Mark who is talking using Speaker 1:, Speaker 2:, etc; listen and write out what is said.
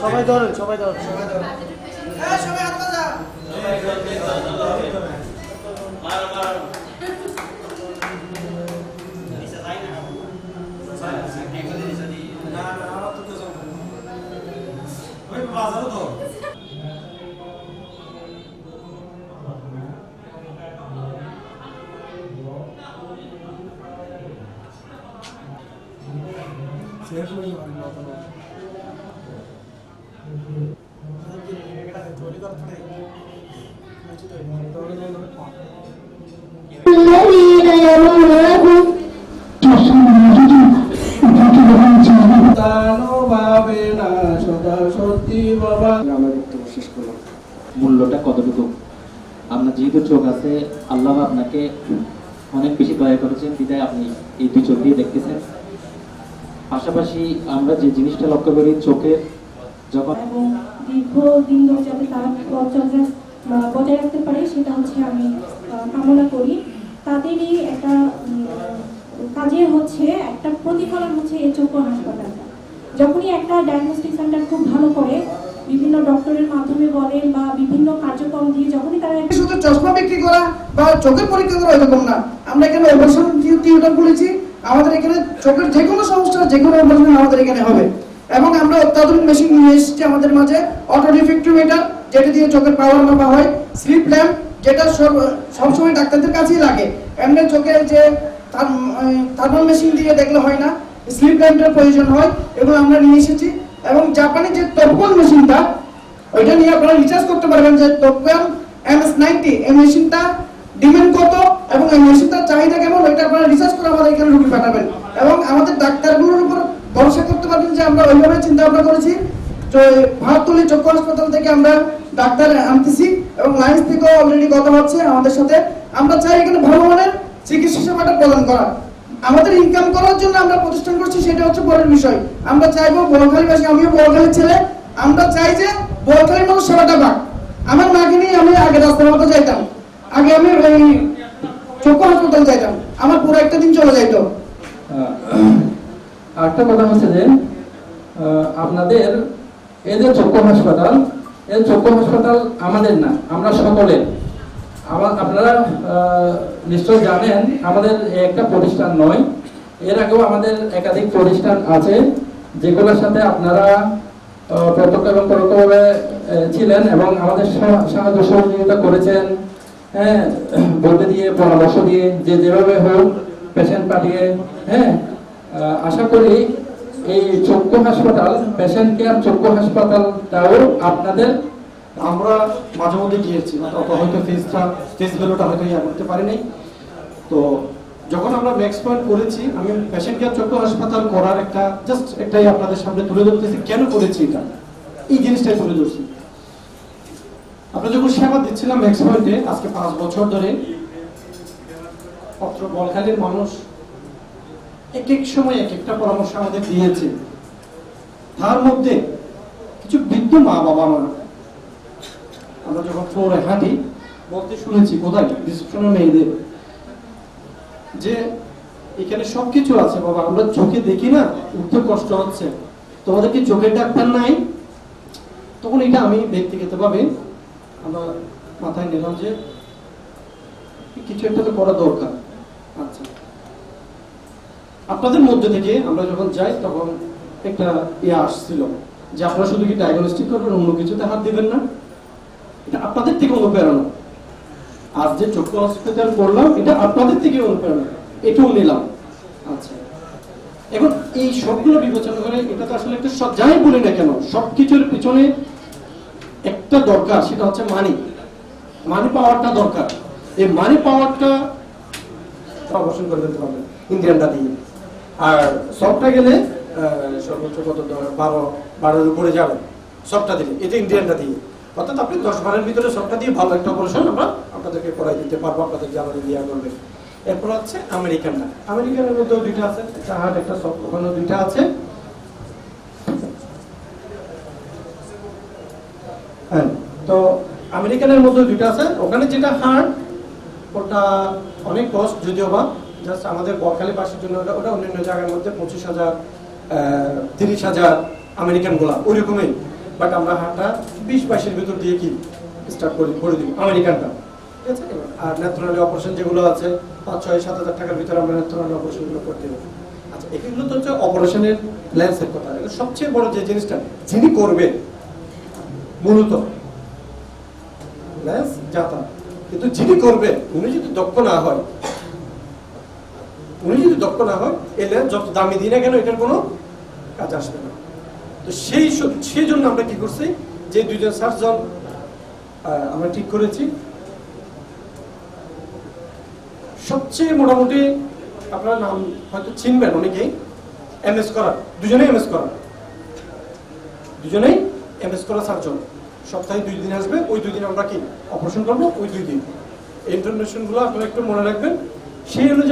Speaker 1: সবাই ধরেন সবাই ধরেন
Speaker 2: সবাই ধরেন। সবাই হাত মাজা
Speaker 3: মার মার বাজারও তো মূল্যটা কতটুকু? আপনার যেহেতু চোখ আছে আল্লাহ আপনাকে অনেক বেশি দয়া করেছেন, বিদায় আপনি এই দুই চোখ দিয়ে দেখতেছেন। পাশাপাশি আমরা যে জিনিসটা লক্ষ্য করি চোখে যখন
Speaker 4: এবং দীর্ঘ দিন ধরে যাতে তারা বজায় রাখতে পারে, সেটা হচ্ছে আমি কামনা করি। তাদেরই একটা কাজের হচ্ছে, একটা প্রতিফলন হচ্ছে এই চক্ষু হাসপাতালটা। যখনই একটা ডায়াগনস্টিক সেন্টার খুব ভালো করে, বিভিন্ন ডক্টরের মাধ্যমে বলেন বা বিভিন্ন কার্যক্রম দিয়ে যখনই তারা একটা
Speaker 5: চশমা বিক্রি করা বা চোখের পরীক্ষা করা এরকম না। আমরা এখানে অপারেশন থিয়েটার খুলেছি আমাদের এখানে চোখের যে কোনো সমস্যা যে কোনো অপারেশন আমাদের এখানে হবে। এবং আমরা অত্যাধুনিক মেশিন নিয়ে এসেছি আমাদের মাঝে অটো ডিফেক্টোমিটার যেটা দিয়ে চোখের পাওয়ার মাপা হয় স্লিপ ল্যাম্প যেটা সব, সবসময় ডাক্তারদের কাছেই লাগে। এমনি চোখে যে থার্মাল মেশিন দিয়ে দেখলে হয় না স্লিপ ল্যাম্পের প্রয়োজন হয়, এবং আমরা নিয়ে এসেছি। এবং জাপানি যে টপকল মেশিনটা ওইটা নিয়ে আপনারা রিচার্জ করতে পারবেন যে টপকল এমএস নাইনটি এই মেশিনটা ডিমান্ড কত এবং এই মেশিনটার চাহিদা কেমন? ওইটা আপনারা রিসার্চ করে আমাদের এখানে রুগী পাঠাবেন। এবং আমাদের ডাক্তারগুলোর উপর ভরসা করতে পারবেন যে আমরা ওইভাবে চিন্তা ভাবনা করেছি তো ভারততলী চক্ষু হাসপাতাল থেকে আমরা ডাক্তার আনতেছি এবং লাইন্স থেকেও অলরেডি কথা হচ্ছে আমাদের সাথে। আমরা চাই এখানে ভালো মানের চিকিৎসা সেবাটা প্রদান করা আমাদের ইনকাম করার জন্য আমরা প্রতিষ্ঠান করছি, সেটা হচ্ছে পরের বিষয়। আমরা চাইব বড়খালীবাসী, আমিও বড়খালীর ছেলে। আমরা চাই যে বড়খালীর মানুষ সেবাটা পাক আমার মাকে নিয়ে আমি আগে রাস্তার যাইতাম। আগে আমি এই চক্ষু হাসপাতাল যাইতাম। আমার পুরো একটা দিন চলে যাইতো।
Speaker 2: আরেকটা কথা হচ্ছে যে আপনাদের এই যে চক্ষু হাসপাতাল, এই চক্ষু হাসপাতাল আমাদের না, আমরা সকলের আমার আপনারা নিশ্চয় জানেন, আমাদের একটা প্রতিষ্ঠান নয়। এর আগেও আমাদের একাধিক প্রতিষ্ঠান আছে, যেগুলোর সাথে আপনারা প্রত্যক্ষ এবং পরোক্ষভাবে ছিলেন এবং আমাদের সাহায্য সহযোগিতা করেছেন। হ্যাঁ বলতে দিয়ে, পরামর্শ দিয়ে, যে যেভাবে হোক পেশেন্ট পাঠিয়ে হ্যাঁ আশা করি এই চক্ষু হাসপাতাল পেশেন্ট কেয়ার চক্ষু হাসপাতালটাও আপনাদের,
Speaker 1: আমরা মাঝে মধ্যে গিয়েছি অত হয়তো ফেসটা ফেস ভ্যালুটা হয়তো ইয়া করতে পারিনি। তো যখন আমরা ম্যাক্স পয়েন্ট করেছি, আমি পেশেন্ট কেয়ার চক্ষু হাসপাতাল করার একটা জাস্ট একটাই আপনাদের সামনে তুলে ধরতেছি, কেন করেছি এটা? এই জিনিসটাই তুলে ধরছি। আমরা যখন সেবা দিচ্ছিলাম ম্যাক্স পয়েন্টে আজকে পাঁচ বছর ধরে পত্র বলখালির মানুষ এক এক সময় এক একটা পরামর্শ আমাদের দিয়েছে। তার মধ্যে কিছু বৃদ্ধ মা বাবা মা আমরা যখন ফ্লোরে হাঁটি, বলতে শুনেছি, কোথায়? রিসেপশনের মেয়েদের। যে এখানে সবকিছু আছে, বাবা, আমরা চোখে দেখি না, উঠতে কষ্ট হচ্ছে। তোমাদের কি চোখের ডাক্তার নাই? তখন এটা আমি ব্যক্তিগতভাবে আমরা মাথায় নিলাম যে কিছু একটা তো করা দরকার। আচ্ছা। আপনাদের মধ্যে থেকে আমরা যখন যাই, তখন একটা ইয়ে আসছিল যে আপনারা শুধু কি ডায়াগনস্টিক করবেন, অন্য কিছুতে হাত দিবেন না? এটা আপনাদের থেকে অনুপ্রেরণা। আজ যে চক্ষু হসপিটাল করলাম, এটা আপনাদের থেকে অনুপ্রেরণা। এটাও নিলাম। আচ্ছা। এখন এই সবগুলো বিবেচনা করে এটা তো আসলে একটা যাই বলি না কেন, সবকিছুর পিছনে একটা দরকার, সেটা হচ্ছে মানি মানি পাওয়ারটা দরকার। এই মানি পাওয়ারটা অবশ্যই করে দিতে পারবেন ইন্ডিয়ানটা দিয়ে। আর সবটা গেলে সর্বোচ্চ কত? বারো, বারোর উপরে যাবে। সবটা দিলে এটা ইন্ডিয়ানটা দিয়ে। অর্থাৎ আপনি দশ বারের ভিতরে সবটা দিয়ে ভালো একটা অপারেশন আমরা আপনাদেরকে করাই দিতে পারব, আপনাদের জ্বালানি দেওয়া করবে। এরপর হচ্ছে আমেরিকানটা আমেরিকানের মধ্যেও দুইটা আছে একটা হার্ট একটা সব ওখানে দুইটা আছে। হ্যাঁ তো আমেরিকানের মধ্যে দুইটা আছে। ওখানে যেটা হার্ড, ওটা অনেক কস্ট যদিও বা জাস্ট আমাদের বকখালি পাশের জন্য ওটা ওটা অন্যান্য জায়গার মধ্যে পঁচিশ হাজার তিরিশ হাজার আমেরিকান গোলা ওই রকমই বাট আমরা হাটটা বিশ বাইশের ভিতর দিয়ে কি স্টার্ট করে করে দিব আমেরিকানটা। ঠিক আছে? আর ন্যাথনালি অপারেশন যেগুলো আছে, পাঁচ, ছয়, সাত হাজার টাকার ভিতরে আমরা ন্যাথনালি অপারেশনগুলো করতে দেবো। আচ্ছা এগুলো তো হচ্ছে অপারেশনের ল্যান্সের কথা। সবচেয়ে বড় যে জিনিসটা, যিনি করবে মূলত। ল্যান্স যাতা কিন্তু যিনি করবেন, উনি যদি দক্ষ না হয়, উনি যদি দক্ষ না হয় ল্যান্স যত দামি দিই না কেন এটার কোনো কাজ আসবে না। তো সেই সেই জন্য আমরা কি করছি, যে দুইজন সার্জন আমরা ঠিক করেছি। সবচেয়ে মোটামুটি আপনার নাম হয়তো চিনবেন অনেকেই। এম এস করা দুজনেই এম এস করা দুজনেই এম এস করা সার্জন, সপ্তাহে দুই দিন আসবে, ওই দুই দিন আমরা কি অপারেশন করব? ওই দুই দিন। এই ইনফরমেশন আপনারা একটু মনে রাখবেন। সেই অনুযায়ী